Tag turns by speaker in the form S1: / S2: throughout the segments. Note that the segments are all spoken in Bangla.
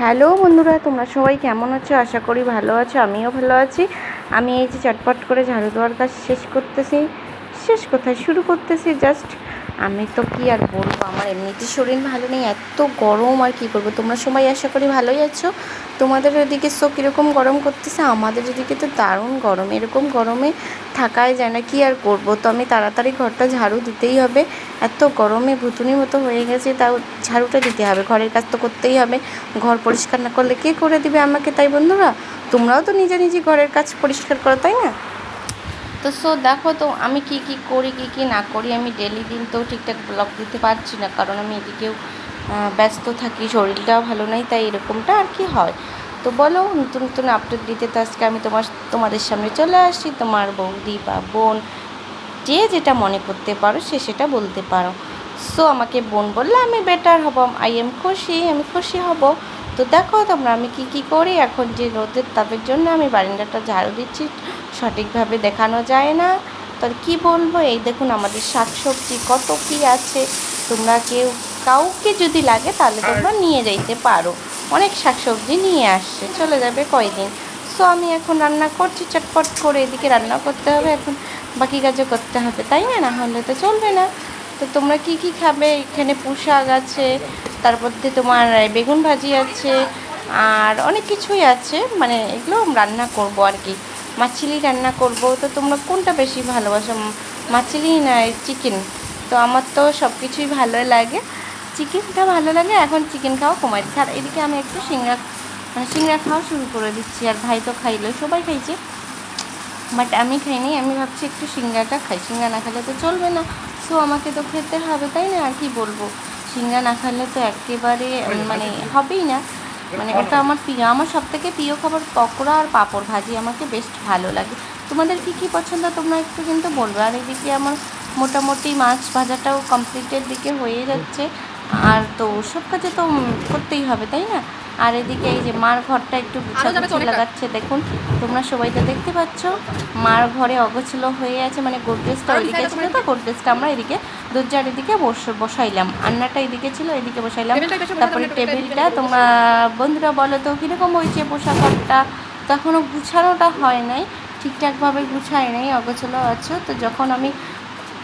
S1: হ্যালো বন্ধুরা, তোমরা সবাই কেমন আছো? আশা করি ভালো আছো, আমিও ভালো আছি। আমি এই যে চটপট করে ঝাড়ু দেওয়ার কাজ শেষ করতেছি। শেষ কোথায় শুরু করতেছি জাস্ট আমি তো কি আর বলব? আমার এমনিতে শরীর ভালো নেই, এত গরম, আর কি করব? তোমরা সবাই আশা করি ভালোই আছো। তোমাদের ওদিকে সো কীরকম গরম করতেছে? আমাদের ওদিকে তো দারুণ গরম, এরকম গরমে থাকাই যায় না, কি আর করব? তো আমি তাড়াতাড়ি ঘরটা ঝাড়ু দিতেই হবে। এত গরমে ভুতুনির মতো হয়ে গেছে, তাও ঝাড়ুটা দিতে হবে। ঘরের কাজ তো করতেই হবে। ঘর পরিষ্কার না করলে কে করে দিবে আমাকে, তাই বন্ধুরা? তোমরাও তো নিজে নিজে ঘরের কাজ পরিষ্কার করো, তাই না? তো সো দেখো তো, আমি কি কি করি, কি কি না করি, আমি ডেলি দিন তো ঠিকঠাক ব্লগ দিতে পারছি না, কারণ আমি এদিকেও ব্যস্ত থাকি, শরীরটাও ভালো নাই, তাই এরকমটা আর কি হয়। তো বলো, নতুন নতুন আপডেট দিতে তো আজকে আমি তোমার, তোমাদের সামনে চলে আসি, তোমার বৌদি বা বোন, যে যেটা মনে করতে পারো, সে সেটা বলতে পারো। সো আমাকে বোন বললে আমি বেটার হব আই এম খুশি, আমি খুশি হব। তো দেখো তোমরা, আমি কি কি করি? এখন যে রোদের তাপের জন্য আমি বারান্দাটা ঝাড়ু দিচ্ছি, সঠিকভাবে দেখানো যায় না। তো কি বলব? এই দেখুন আমাদের শাকসবজি কত কি আছে। তোমরা কেউ, কাউকে যদি লাগে তাহলে তোমরা নিয়ে যাইতে পারো। অনেক শাকসবজি নিয়ে আসছে, চলে যাবে কয়দিন। সো আমি এখন রান্না করছি, চটপট করে এদিকে রান্না করতে হবে, এখন বাকি কাজও করতে হবে, তাই না? না হলে তো চলবে না। তো তোমরা কি কি খাবে? এখানে পোশাক আছে তারপর দিয়ে তোমার বেগুন ভাজি আছে আর অনেক কিছুই আছে। মানে এগুলো রান্না করব আর কি। মাছিলি রান্না করব। তো তোমরা কোনটা বেশি ভালোবাসো? মাছিলি না চিকেন তো আমার তো সব কিছুই ভালো লাগে। চিকেনটা ভালো লাগে, এখন চিকেন খাওয়া কমাই দিচ্ছি আর এদিকে আমি একটু সিংড়া মানে সিংড়া খাওয়া শুরু করে দিচ্ছি। আর ভাই তো খাইলো, সবাই খাইছে। বাট আমি খাইনি, আমি ভাবছি একটু সিঙ্গাটা খাই। সিঙ্গা না খেলে তো চলবে না। সো আমাকে তো খেতে হবে, তাই না? আর কি বলব? সিঙ্গা না খেলে তো একেবারে মানে হবেই না। মানে ওটা আমার প্রিয়, আমার সব থেকে প্রিয় খাবার পকোড়া আর পাঁপড় ভাজি আমাকে বেস্ট ভালো লাগে। তোমাদের কী কী পছন্দ তোমরা একটু কিন্তু বলবে। আর এদিকে আমার মোটামুটি মাছ ভাজাটাও কমপ্লিটের দিকে হয়ে যাচ্ছে। আর তো সব কাজে তো করতেই হবে, তাই না? আর এদিকে এই যে মার ঘরটা একটু গুছাগুছি লাগাচ্ছে দেখুন। তোমরা সবাই তো দেখতে পাচ্ছ মার ঘরে অগোছলো হয়ে আছে মানে গোদরেজটা ওইদিকে ছিল তো গোদরেজটা আমরা এদিকে দরজার এদিকে বস বসাইলাম। আন্নাটা এদিকে ছিল এদিকে বসাইলাম। তারপরে টেবিলটা তোমরা বন্ধুরা বলো তো কীরকম হয়েছে পোশাক ঘরটা? তখনও গুছানোটা হয় নাই ঠিকঠাকভাবে গুছাই নাই অগোছলো আছো। তো যখন আমি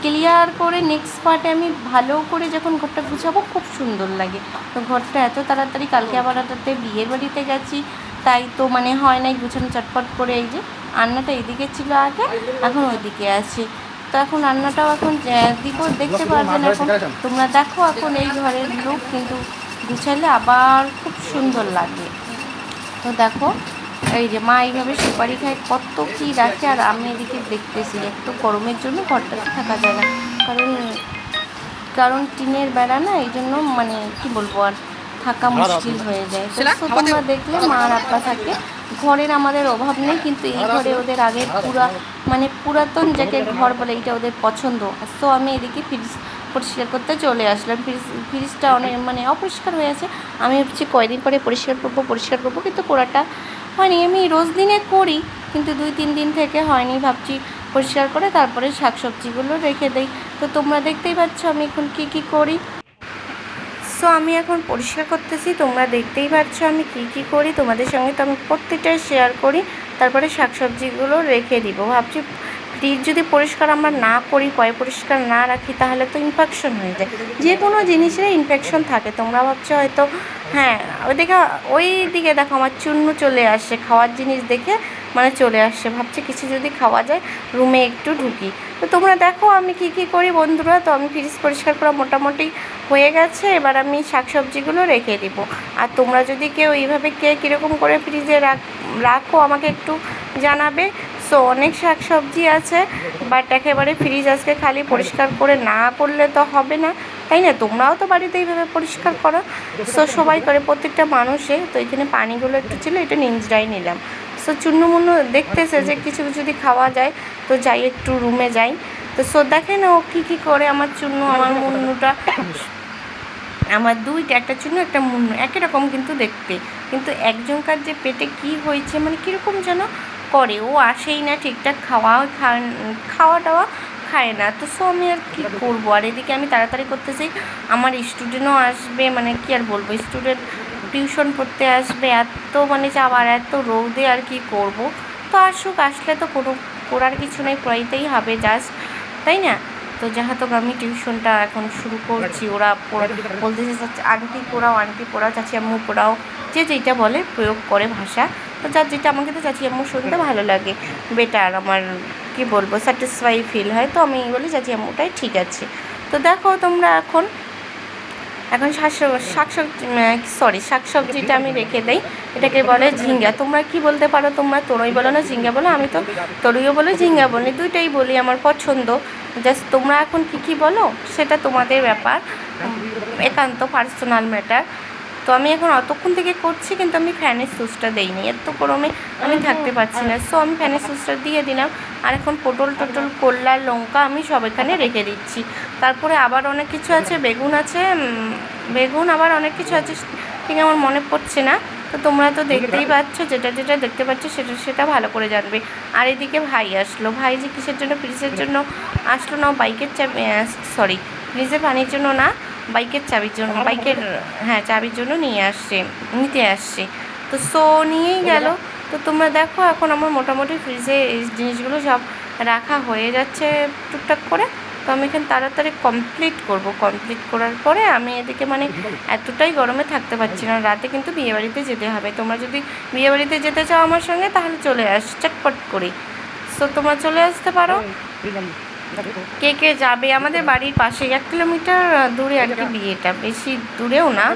S1: ক্লিয়ার করে নেক্সট পার্টে আমি ভালো করে যখন ঘরটা গুছাবো খুব সুন্দর লাগে। তো ঘরটা এত তাড়াতাড়ি কালকে আবার রাতে বিয়ের বাড়িতে গেছি তাই তো মানে হয় নাই গুছানো চটপট করে এই যে রান্নাটা এদিকে ছিল আগে এখন ওইদিকে আছে। তো এখন রান্নাটাও এখন দিকেও দেখতে পারবেন এখন। তোমরা দেখো এখন এই ঘরের লুক কিন্তু গুছালে আবার খুব সুন্দর লাগে। তো দেখো এই যে মা এইভাবে সুপারি খায় কত কি রাখে আর আমি এদিকে দেখতেছি একটু গরমের জন্য ঘরটাতে থাকা যায় না। কারণ কারণ টিনের বেড়া না এই জন্য মানে কি বলব আর থাকা মুশকিল হয়ে যায়। তো তোমরা দেখলে মা আর আব্বা থাকে। ঘরের আমাদের অভাব নেই কিন্তু এই ঘরে ওদের আগে পুরা মানে পুরাতন যাকে ঘর বলে এইটা ওদের পছন্দ। তো আমি এদিকে ফ্রিজ পরিষ্কার করতে চলে আসলাম। ফ্রিজ ফ্রিজটা অনেক মানে অপরিষ্কার হয়ে আছে। আমি ভাবছি কয়দিন পরে পরিষ্কার করব পরিষ্কার করব কিন্তু করাটা হয়নি। আমি রোজ দিনে করি কিন্তু দুই তিন দিন থেকে হয়নি। ভাবছি পরিষ্কার করে তারপরে শাক সবজিগুলো রেখে দেই। তো তোমরা দেখতেই পাচ্ছ আমি এখন কি কি করি? সো আমি এখন পরিষ্কার করতেছি। তোমরা দেখতেই পাচ্ছ আমি কি কি করি? তোমাদের সঙ্গে তো আমি প্রত্যেকটাই শেয়ার করি। তারপরে শাকসবজিগুলো রেখে দিব। ভাবছি ফ্রিজ যদি পরিষ্কার আমরা না করি পয় পরিষ্কার না রাখি, তাহলে তো ইনফেকশন হয়ে যায়। যে কোনো জিনিসের ইনফেকশন থাকে। তোমরা ভাবছ হয়তো হ্যাঁ ওইদিকে ওই দিকে দেখো আমার চূর্ণ চলে আসছে। খাওয়ার জিনিস দেখে মানে চলে আসছে। ভাবছে কিছু যদি খাওয়া যায়, রুমে একটু ঢুকি। তো তোমরা দেখো আমি কি কি করি বন্ধুরা। তো আমি ফ্রিজ পরিষ্কার করা মোটামুটি হয়ে গেছে। এবার আমি শাকসবজিগুলো রেখে দিব। আর তোমরা যদি কেউ এইভাবে কে কীরকম করে ফ্রিজে রাখ, রাখো, আমাকে একটু জানাবে। সো অনেক শাক সবজি আছে বাট একেবারে ফ্রিজ আজকে খালি পরিষ্কার করে না করলে তো হবে না। তাই না? তোমরাও তো বাড়িতে এইভাবে পরিষ্কার করো। সো সবাই করে, প্রত্যেকটা মানুষে। তো এখানে পানিগুলো একটু ছিল, এটা নিঞ্জরাই নিলাম। সো চূর্ণ মুন্ন দেখতেছে যে কিছু যদি খাওয়া যায়, তো যাই একটু রুমে যাই। তো সো দেখে না ও কী কী করে আমার চূর্ণ আমার মুন্নুটা। আমার দুইটা, একটা চূর্ণ একটা মুন্নু, একই রকম কিন্তু দেখতে। কিন্তু একজনকার যে পেটে কি হয়েছে মানে কীরকম যেন করে ও আসেই না, ঠিকঠাক খাওয়া খাওয়া টাওয়া খায় না। তো সো আমি আর কী করব? আর এদিকে আমি তাড়াতাড়ি করতে চাই আমার স্টুডেন্টও আসবে মানে কি আর বলব? স্টুডেন্ট টিউশন পড়তে আসবে, এত মানে যাওয়ার এত রৌদে আর কি করব? তো আসুক, আসলে তো কোনো, করার কিছু নেই, পড়াইতেই হবে জাস্ট তাই না? তো যেহেতু আমি টিউশনটা এখন শুরু করছি, ওরা পড়া- বলতেছে চাচি আন্টি পড়াও আন্টি পড়াও, চাচি আম্মু পড়াও, যে যেটা বলে প্রয়োগ করে ভাষা। তো যার যেটা আমাকে তো চাচি আম্মু শুনতে ভালো লাগে। বেটার আমার, কি বলব স্যাটিসফাই ফিল হয়। তো আমি বলি, চাচি আম্মুটাই ঠিক আছে। তো দেখো তোমরা এখন এখন শাক শাক সবজি সরি শাক সবজিটা আমি রেখে দেই। এটাকে বলে ঝিঙ্গা। তোমরা কি বলতে পারো? তোমরা তরই বলো না, ঝিঙ্গা বলো। আমি তো তরইও বলে, ঝিঙ্গা বলি। দুইটাই বলি আমার পছন্দ। জাস্ট তোমরা এখন কি কি বলো? সেটা তোমাদের ব্যাপার। একান্ত পার্সোনাল ম্যাটার তো আমি এখন অতক্ষণ থেকে করছি, কিন্তু আমি ফ্যানের সুইচটা দেইনি। এত গরমে আমি থাকতে পারছি না। সো আমি ফ্যানের সুইচটা দিয়ে দিলাম। আর এখন পটল টটল, করলা, লঙ্কা আমি সব এখানে রেখে দিচ্ছি। তারপরে আবার অনেক কিছু আছে, বেগুন আছে বেগুন আবার অনেক কিছু আছে, ঠিক আমার মনে পড়ছে না। তো তোমরা তো দেখতেই পাচ্ছ, যেটা যেটা দেখতে পাচ্ছ, সেটা সেটা ভালো করে জানবে। আর এদিকে ভাই আসলো। ভাই যে কিসের জন্য ফ্রিজের জন্য আসলো না বাইকের চাবি সরি ফ্রিজে পানির জন্য না। বাইকের চাবির জন্য বাইকের হ্যাঁ চাবির জন্য নিয়ে আসছে নিতে আসছে তো সো নিয়েই গেল তো তোমরা দেখো এখন আমার মোটামুটি ফ্রিজে এই জিনিসগুলো সব রাখা হয়ে যাচ্ছে টুকটাক করে তো আমি এখানে তাড়াতাড়ি কমপ্লিট করব কমপ্লিট করার পরে আমি এদিকে মানে এতটাই গরমে থাকতে পারছি না রাতে কিন্তু বিয়েবাড়িতে যেতে হবে তোমরা যদি বিয়েবাড়িতে যেতে চাও আমার সঙ্গে তাহলে চলে আস চটপট করে সো তোমরা চলে আসতে পারো কে কে যাবে? আমাদের বাড়ির পাশে এক কিলোমিটার দূরে আর কি বিয়েটা। বেশি দূরেও না।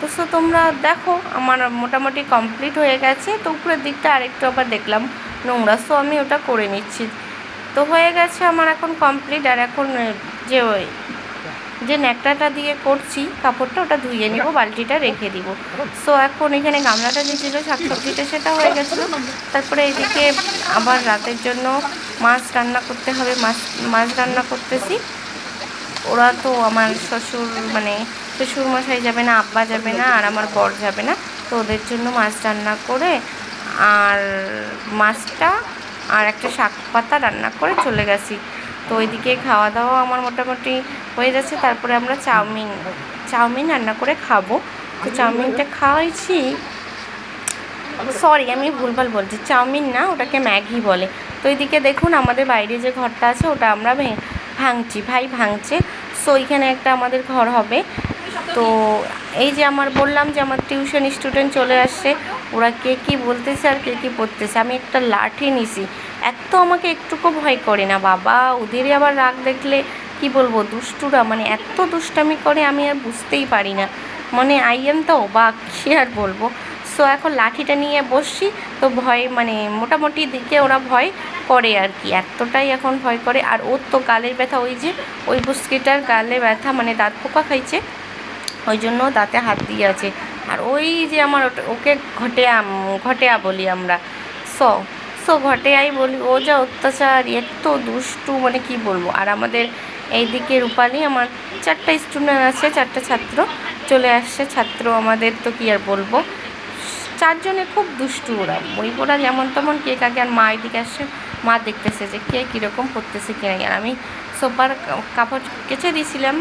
S1: তো সো তোমরা দেখো, আমার মোটামুটি কমপ্লিট হয়ে গেছে। তো উপরের দিকটা আরেকটু আবার দেখলাম নোংরা। সো আমি ওটা করে নিচ্ছি। তো হয়ে গেছে আমার এখন কমপ্লিট। আর এখন যে যে ন্যাকড়াটা দিয়ে করছি, কাপড়টা ওটা ধুয়ে নিব, বালতিটা রেখে দিব। সো এখন এখানে গামলাটা যে ছিল, শাকসবজিটা সেটা হয়ে গেছিল। তারপরে এদিকে আবার রাতের জন্য মাছ রান্না করতে হবে, মাছ মাছ রান্না করতেছি। ওরা তো আমার শ্বশুর মানে শ্বশুর মশাই যাবে না, আব্বা যাবে না, আর আমার বর যাবে না। তো ওদের জন্য মাছ রান্না করে আর মাছটা আর একটা শাক পাতা রান্না করে চলে গেছি। তো ওইদিকে খাওয়া দাওয়া আমার মোটামুটি হয়ে যাচ্ছে। তারপরে আমরা চাউমিন চাউমিন রান্না করে খাব। তো চাউমিনটা খাওয়াইছি। সরি আমি ভুলভাল বলছি। চাউমিন না, ওটাকে ম্যাগি বলে। তো এইদিকে দেখুন, আমাদের বাইরে যে ঘরটা আছে, ওটা আমরা ভাঙছি, ভাই ভাঙছে। সো এখানে একটা আমাদের ঘর হবে। তো এই যে আমার বললাম যে আমার টিউশন স্টুডেন্ট চলে আসছে, ওরা কে কী বলতেছে আর কে কী পড়তেছে? আমি একটা লাঠি নিছি। এত আমাকে একটুকু ভয় করে না, বাবা, ওদেরই আবার রাগ দেখলে কি বলব, দুষ্টুরা মানে এত দুষ্টামি করে আমি আর বুঝতেই পারি না। মানে আই এম তো বা কী আর বলব? সো এখন লাঠিটা নিয়ে বসছি, তো ভয় মানে মোটামুটি দিকে ওরা ভয় করে আর কি, এতটাই এখন ভয় করে। আর ওর তো গালের ব্যথা, ওই যে, ওই বুস্কিটার গালে ব্যথা মানে দাঁত পোকা খাইছে। ওই জন্য দাঁতে হাত দিয়ে আছে। আর ওই যে আমার ওকে ঘটেয়া ঘটেয়া বলি আমরা। সো সো ঘটেয়াই বলি, ও যা অত্যাচার এত দুষ্টু মানে কি বলব? আর আমাদের এইদিকে রূপালি আমার চারটা স্টুডেন্ট আছে, চারটা ছাত্র চলে আসছে। ছাত্র আমাদের তো কি আর বলব? চারজনে খুব দুষ্টু ওরা। বই পড়া যেমন তেমন কে কাকে আর মা এদিকে আসছে, মা দেখতেছে যে কে কীরকম পড়তেছে কে আর আমি সোপার কাপড় কেচে দিয়েছিলাম।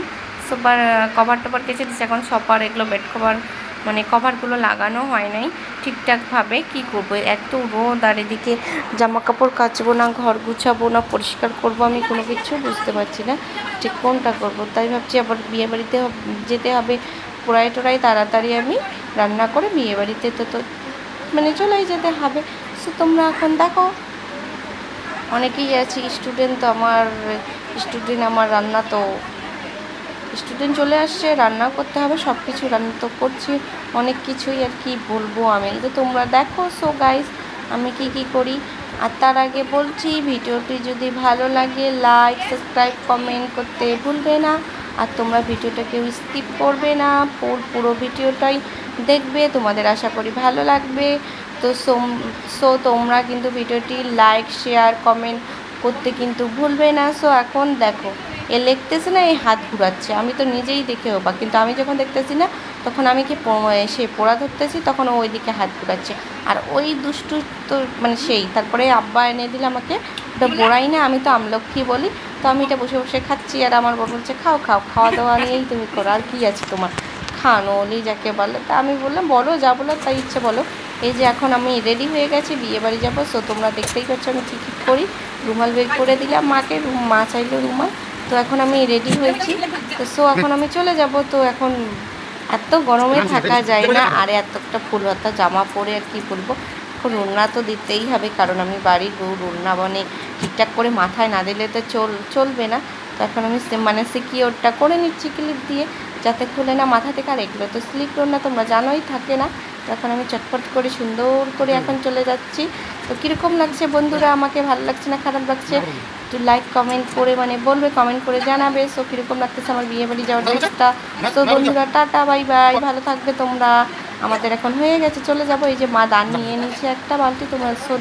S1: সোপার কভার টভার কেচে দিয়েছি এখন সপার এগুলো বেড কভার মানে কভারগুলো লাগানো হয় নাই ঠিকঠাকভাবে। কী করব? এত রোদ আর এদিকে জামা কাপড় কাচবো না, ঘর গুছাবো না, পরিষ্কার করব আমি, কোনো কিছু বুঝতে পারছি না। ঠিক কোনটা করব? তাই ভাবছি আবার বিয়ে বাড়িতে যেতে হবে। পোড়াই টোড়াই তাড়াতাড়ি আমি রান্না করে বিয়ে বাড়িতে তো তো মানে চলেই যেতে হবে। সো তোমরা এখন দেখো। অনেকেই আছে স্টুডেন্ট তো আমার স্টুডেন্ট আমার রান্না তো স্টুডেন্ট চলে আসছে রান্না করতে হবে সব কিছু রান্না তো করছি, অনেক কিছুই আর কি বলব আমি। তো তোমরা দেখো সো গাইস আমি কি কি করি? আর তার আগে বলছি, ভিডিওটি যদি ভালো লাগে লাইক সাবস্ক্রাইব কমেন্ট করতে ভুলবে না। আর তোমরা ভিডিওটা কেউ স্কিপ করবে না, পুর- পুরো ভিডিওটাই দেখবে, তোমাদের আশা করি ভালো লাগবে। তো সো তোমরা কিন্তু ভিডিওটি লাইক শেয়ার কমেন্ট করতে কিন্তু ভুলবে না। সো এখন দেখো এ লিখতেছে না এই হাত ঘুরাচ্ছে। আমি তো নিজেই দেখে অবাক, কিন্তু আমি যখন দেখতেছি না, তখন আমি কি সে পোড়া ধরতেছি, তখন ওই দিকে হাত ঘুরাচ্ছে। আর ওই দুষ্টু তো মানে সেই, তারপরে আব্বা এনে দিলে আমাকে ওটা বোড়াই না, আমি তো আমলক্ষী বলি, তো আমি এটা বসে বসে খাচ্ছি। আর আমার বড় বলছে, খাও খাও, খাওয়া দাওয়া নিয়েই তুমি করো, আর কী আছে তোমার? খানো ওলি যাকে বলে। তা আমি বললাম, বলো, যা বলো তাই ইচ্ছে, বলো। এই যে এখন আমি রেডি হয়ে গেছি, বিয়ে বাড়ি যাব সো তোমরা দেখতেই পাচ্ছ, আমি কী কী করি? রুমাল বের করে দিলাম মাকে মা চাইলো রুমাল তো এখন আমি রেডি হয়েছি। তো সো এখন আমি চলে যাব। তো এখন এত গরমে থাকা যায় না। আর এত একটা ফুল হাতা জামা পরে আর কি বলব? এখন ওড়না তো দিতেই হবে কারণ আমি বাড়ির বউ ওড়না মানে ঠিকঠাক করে মাথায় না দিলে তো চল চলবে না। তো এখন আমি মানে সিকিওরটা করে নিচ্ছি ক্লিপ দিয়ে যাতে খুলে না মাথা থেকে। আর এগুলো তো স্লিপ ওড়না তোমরা জানোই থাকে না। এখন আমি চটপট করে সুন্দর করে এখন চলে যাচ্ছি। তো কীরকম লাগছে বন্ধুরা? আমাকে ভালো লাগছে না খারাপ লাগছে? একটু লাইক কমেন্ট করে মানে বলবে কমেন্ট করে জানাবে। সো কীরকম লাগতেছে আমার বিয়ে বাড়ি যাওয়ার ড্রেসটা তো বন্ধুরা টাটা বাই বাই ভালো থাকবে তোমরা। আমাদের এখন হয়ে গেছে চলে যাব। এই যে মা দান নিয়ে নিচ্ছে একটা বালতি তোমরা সো